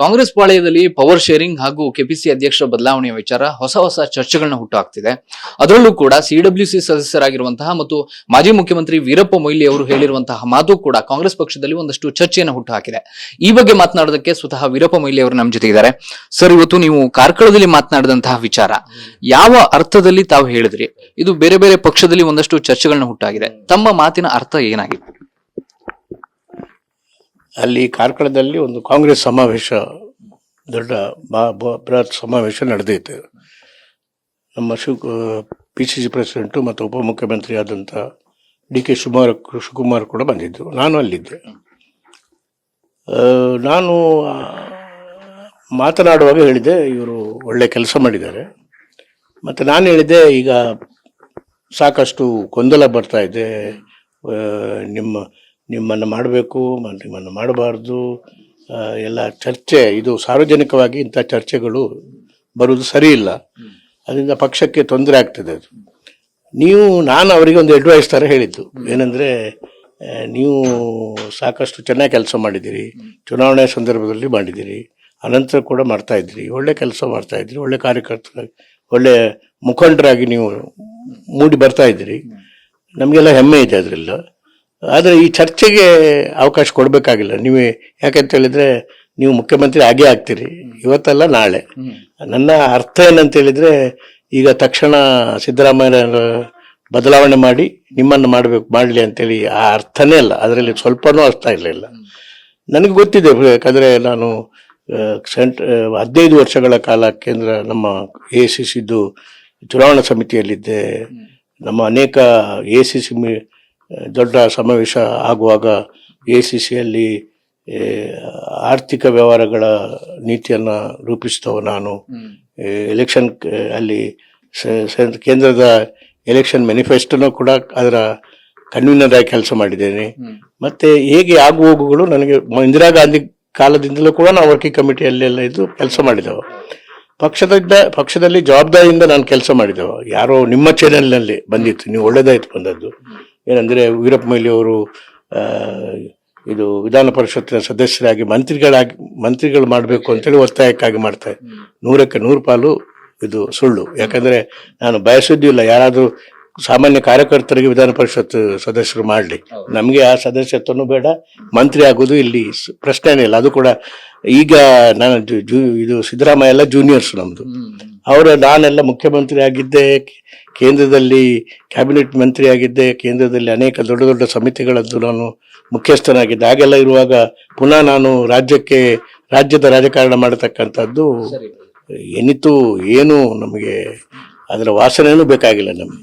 ಕಾಂಗ್ರೆಸ್ ಪಾಳೆಯದಲ್ಲಿ power sharing ಹಾಗೂ KPC ಅಧ್ಯಕ್ಷ ಬದಲಾವಣೆಯ ವಿಚಾರ ಹೊಸ ಹೊಸ ಚರ್ಚೆಗಳನ್ನ ಹುಟ್ಟುಹಾಕ್ತಿದೆ. ಅದರಲ್ಲೂ ಕೂಡ ಸಿಡಬ್ಲ್ಯೂಸಿ ಸದಸ್ಯರಾಗಿರುವಂತಹ ಮತ್ತು ಮಾಜಿ ಮುಖ್ಯಮಂತ್ರಿ ವೀರಪ್ಪ ಮೊಯ್ಲಿ ಅವರು ಹೇಳಿರುವಂತಹ ಮಾತು ಕೂಡ ಕಾಂಗ್ರೆಸ್ ಪಕ್ಷದಲ್ಲಿ ಒಂದಷ್ಟು ಚರ್ಚೆಯನ್ನು ಹುಟ್ಟುಹಾಕಿದೆ. ಈ ಬಗ್ಗೆ ಮಾತನಾಡೋದಕ್ಕೆ ಸ್ವತಃ ವೀರಪ್ಪ ಮೊಯ್ಲಿ ಅವರು ನಮ್ಮ ಜೊತೆ ಇದ್ದಾರೆ. ಸರ್, ಇವತ್ತು ನೀವು ಕಾರ್ಕಳದಲ್ಲಿ ಮಾತನಾಡಿದಂತಹ ವಿಚಾರ, ಯಾವ ಅರ್ಥದಲ್ಲಿ ತಾವು ಹೇಳಿದ್ರಿ? ಇದು ಬೇರೆ ಬೇರೆ ಪಕ್ಷದಲ್ಲಿ ಒಂದಷ್ಟು ಚರ್ಚೆಗಳನ್ನ ಹುಟ್ಟಾಗಿದೆ. ತಮ್ಮ ಮಾತಿನ ಅರ್ಥ ಏನಾಗಿದೆ ಅಲ್ಲಿ ಕಾರ್ಕಳದಲ್ಲಿ ಒಂದು ಕಾಂಗ್ರೆಸ್ ಸಮಾವೇಶ, ದೊಡ್ಡ ಬೃಹತ್ ಸಮಾವೇಶ ನಡೆದೈತೆ. ನಮ್ಮ Shiva P C C president ಮತ್ತು ಉಪಮುಖ್ಯಮಂತ್ರಿ ಆದಂಥ ಡಿ ಕೆ ಶಿವಕುಮಾರ್ ಶಿವಕುಮಾರ್ ಕೂಡ ಬಂದಿದ್ದರು ನಾನು ಅಲ್ಲಿದ್ದೆ. ನಾನು ಮಾತನಾಡುವಾಗ ಹೇಳಿದೆ, ಇವರು ಒಳ್ಳೆ ಕೆಲಸ ಮಾಡಿದ್ದಾರೆ. ಮತ್ತು ನಾನು ಹೇಳಿದೆ, ಈಗ ಸಾಕಷ್ಟು ಗೊಂದಲ ಬರ್ತಾ ಇದೆ. ನಿಮ್ಮ ನಿಮ್ಮನ್ನು ಮಾಡಬೇಕು, ನಿಮ್ಮನ್ನು ಮಾಡಬಾರ್ದು. ಎಲ್ಲ ಚರ್ಚೆ, ಇದು ಸಾರ್ವಜನಿಕವಾಗಿ ಇಂಥ ಚರ್ಚೆಗಳು ಬರುವುದು ಸರಿ ಇಲ್ಲ ಅದರಿಂದ ಪಕ್ಷಕ್ಕೆ ತೊಂದರೆ ಆಗ್ತದೆ ಅದು. ನೀವು, ನಾನು ಅವರಿಗೆ ಒಂದು ಅಡ್ವೈಸ್ ಥರ ಹೇಳಿದ್ದು. ಏನಂದರೆ ನೀವು ಸಾಕಷ್ಟು ಚೆನ್ನಾಗಿ ಕೆಲಸ ಮಾಡಿದ್ದೀರಿ, ಚುನಾವಣೆ ಸಂದರ್ಭದಲ್ಲಿ ಮಾಡಿದ್ದೀರಿ, ಅನಂತರ ಕೂಡ ಮಾಡ್ತಾ ಇದ್ರಿ ಒಳ್ಳೆ ಕೆಲಸ ಮಾಡ್ತಾ ಇದ್ರಿ ಒಳ್ಳೆ ಕಾರ್ಯಕರ್ತರಾಗಿ ಒಳ್ಳೆ ಮುಖಂಡರಾಗಿ ನೀವು ಮೂಡಿ ಬರ್ತಾ ಇದ್ದೀರಿ. ನಮಗೆಲ್ಲ ಹೆಮ್ಮೆ ಇದೆ ಅದರಿಂದ ಆದರೆ ಈ ಚರ್ಚೆಗೆ ಅವಕಾಶ ಕೊಡಬೇಕಾಗಿಲ್ಲ. ನೀವು ಯಾಕಂತ ಹೇಳಿದ್ರೆ ನೀವು ಮುಖ್ಯಮಂತ್ರಿ ಆಗೇ ಆಗ್ತೀರಿ. ಇವತ್ತಲ್ಲ ನಾಳೆ. ನನ್ನ ಅರ್ಥ ಏನಂತ ಹೇಳಿದ್ರೆ ಈಗ ತಕ್ಷಣ ಸಿದ್ದರಾಮಯ್ಯರ ಬದಲಾವಣೆ ಮಾಡಿ ನಿಮ್ಮನ್ನು ಮಾಡಬೇಕು ಮಾಡಲಿ ಅಂತೇಳಿ ಆ ಅರ್ಥನೇ ಇಲ್ಲ ಅದರಲ್ಲಿ ಸ್ವಲ್ಪನೂ ಅರ್ಥ ಇರಲಿಲ್ಲ. ನನಗೆ ಗೊತ್ತಿದೆ ಯಾಕಂದರೆ ನಾನು ಸೆಂಟ್ ಹದಿನೈದು ವರ್ಷಗಳ ಕಾಲ ಕೇಂದ್ರ ನಮ್ಮ ಎ ಸಿ ಸಿದ್ದು ಚುನಾವಣಾ ಸಮಿತಿಯಲ್ಲಿದ್ದೆ. ನಮ್ಮ ಅನೇಕ ಎ ಸಿ ಸಿ ದೊಡ್ಡ ಸಮಾವೇಶ ಆಗುವಾಗ ಎ ಸಿ ಸಿಯಲ್ಲಿ ಆರ್ಥಿಕ ವ್ಯವಹಾರಗಳ ನೀತಿಯನ್ನು ರೂಪಿಸಿದವ ನಾನು. ಎಲೆಕ್ಷನ್ ಅಲ್ಲಿ ಕೇಂದ್ರದ ಎಲೆಕ್ಷನ್ ಮ್ಯಾನಿಫೆಸ್ಟೋನು ಕೂಡ ಅದರ ಕನ್ವೀನರ್ ಆಗಿ ಕೆಲಸ ಮಾಡಿದ್ದೇನೆ. ಮತ್ತೆ ಹೇಗೆ ಆಗು ಹೋಗುಗಳು ನನಗೆ ಇಂದಿರಾ ಗಾಂಧಿ ಕಾಲದಿಂದಲೂ ಕೂಡ ನಾವು ವರ್ಕಿಂಗ್ ಕಮಿಟಿಯಲ್ಲೆಲ್ಲ ಇದ್ದು ಕೆಲಸ ಮಾಡಿದೆವು. ಪಕ್ಷದಿಂದ, ಪಕ್ಷದಲ್ಲಿ ಜವಾಬ್ದಾರಿಯಿಂದ ನಾನು ಕೆಲಸ ಮಾಡಿದೆವು. ಯಾರೋ ನಿಮ್ಮ ಚಾನೆಲ್ನಲ್ಲಿ ಬಂದಿತ್ತು. ನೀವು ಒಳ್ಳೇದಾಯ್ತು ಬಂದದ್ದು. ಏನಂದ್ರೆ ವೀರಪ್ಪ ಮೊಯ್ಲಿ ಅವರು ಇದು ವಿಧಾನ ಪರಿಷತ್ತಿನ ಸದಸ್ಯರಾಗಿ ಮಂತ್ರಿಗಳಾಗಿ ಮಂತ್ರಿಗಳು ಮಾಡಬೇಕು ಅಂತೇಳಿ ಒತ್ತಾಯಕ್ಕಾಗಿ ಮಾಡ್ತಾರೆ ನೂರಕ್ಕೆ ನೂರು ಪಾಲು ಇದು ಸುಳ್ಳು. ಯಾಕಂದ್ರೆ ನಾನು ಬಯಸಿದ್ದು ಇಲ್ಲ. ಯಾರಾದರೂ ಸಾಮಾನ್ಯ ಕಾರ್ಯಕರ್ತರಿಗೆ ವಿಧಾನ ಪರಿಷತ್ ಸದಸ್ಯರು ಮಾಡಲಿ. ನಮಗೆ ಆ ಸದಸ್ಯತ್ವನು ಬೇಡ. ಮಂತ್ರಿ ಆಗೋದು ಇಲ್ಲಿ ಪ್ರಶ್ನೆನೇ ಇಲ್ಲ. ಅದು ಕೂಡ ಈಗ ನಾನು ಇದು ಸಿದ್ದರಾಮಯ್ಯ ಎಲ್ಲ ಜೂನಿಯರ್ಸ್ ನಮ್ದು. ಅವರ ನಾನೆಲ್ಲ ಮುಖ್ಯಮಂತ್ರಿ ಆಗಿದ್ದೆ ಕೇಂದ್ರದಲ್ಲಿ ಕ್ಯಾಬಿನೆಟ್ ಮಂತ್ರಿ ಆಗಿದ್ದೆ ಕೇಂದ್ರದಲ್ಲಿ ಅನೇಕ ದೊಡ್ಡ ದೊಡ್ಡ ಸಮಿತಿಗಳದ್ದು ನಾನು ಮುಖ್ಯಸ್ಥನಾಗಿದ್ದೆ. ಹಾಗೆಲ್ಲ ಇರುವಾಗ ಪುನಃ ನಾನು ರಾಜ್ಯಕ್ಕೆ ರಾಜ್ಯದ ರಾಜಕಾರಣ ಮಾಡತಕ್ಕಂಥದ್ದು ಎನಿತು ಏನು ನಮಗೆ ಅದರ ವಾಸನೆಯೂ ಬೇಕಾಗಿಲ್ಲ ನಮಗೆ.